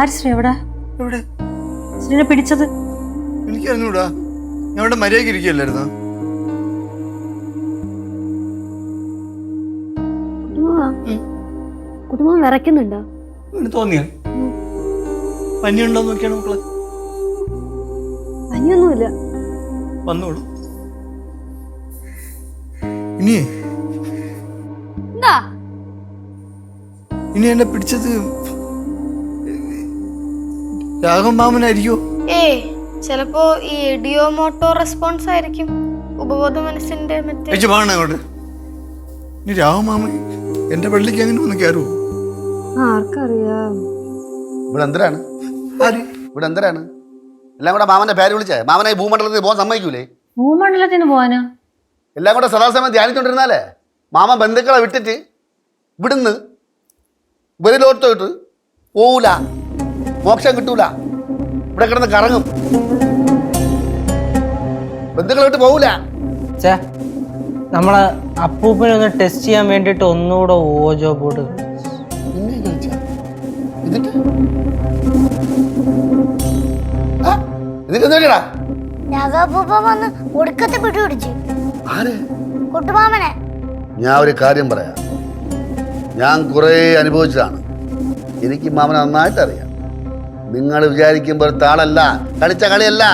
ആര് ശ്രീ എവിടെ എവിടെ? ശ്രീനെ പിടിച്ചത്. എനിക്ക് അറിഞ്ഞൂടാ ഞാൻ ഇവിടെ മര്യാദയ്ക്ക് ഇരിക്കുകയല്ലായിരുന്നു? കുടുംബം വിറയ്ക്കുന്നുണ്ടോ? തോന്നിയ. പനിയുണ്ടോ നോക്കിയാണ് മക്കളെ? പനിയൊന്നുമില്ല. വന്നോളൂ. ഇനി ഇനി എന്നെ പിടിച്ചത് രാഘവൻ മാമനായിരിക്കോ? ഏയ് ചിലപ്പോ ഈ ഇഡിയോമോട്ടോ റെസ്പോൺസ് ആയിരിക്കും. ഉപബോധ മനസ്സിന്റെ മറ്റേ അങ്ങോട്ട്. ഇനി രാഘവൻ മാമൻ എന്റെ പള്ളിക്ക് അങ്ങനെ വന്ന് കയറുമോ ആർക്കറിയാം. ഇവിടെ എന്തിനാണ് ആര്? ഇവിടെ എന്തിനാണ് എല്ലാം കൂടെ മാമന്റെ പേര് വിളിച്ചേ. മാമനെ ഭൂമണ്ഡലത്തിൽ പോകാൻ സമ്മതിക്കൂലേ? ഭൂമണ്ഡലത്തിന് പോവാനോ? എല്ലാം കൂടെ സദാസമയം ധ്യാനിച്ചോണ്ടിരുന്നാലേ? മാമ ബന്ധുക്കളെ വിട്ടിട്ട് ഇവിടുന്ന് വെളിയിലോട്ട് പോവൂല. മോക്ഷം കിട്ടൂല. ഇവിടെ കിടന്ന് കറങ്ങും. ബന്ധുക്കളോട്ട് പോവൂല. ചേ നമ്മളെ അപ്പൂപ്പനെ ഒന്ന് ടെസ്റ്റ് ചെയ്യാൻ വേണ്ടിയിട്ട് ഒന്നുകൂടെ ഓജോ ബോട്ട് ഞാൻ ഒരു കാര്യം പറയാം. ഞാൻ കുറേ അനുഭവിച്ചതാണ്. എനിക്ക് മാമനെ നന്നായിട്ട് അറിയാം നിങ്ങൾ വിചാരിക്കുമ്പോൾ താളല്ല കളിച്ച കളിയല്ല.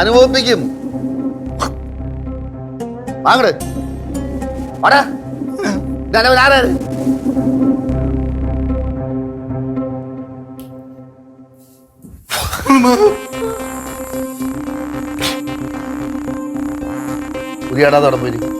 അനുഭവിപ്പിക്കും. വാങ്ങട് വാടാ. ഉരിയാടാതെ അവിടെ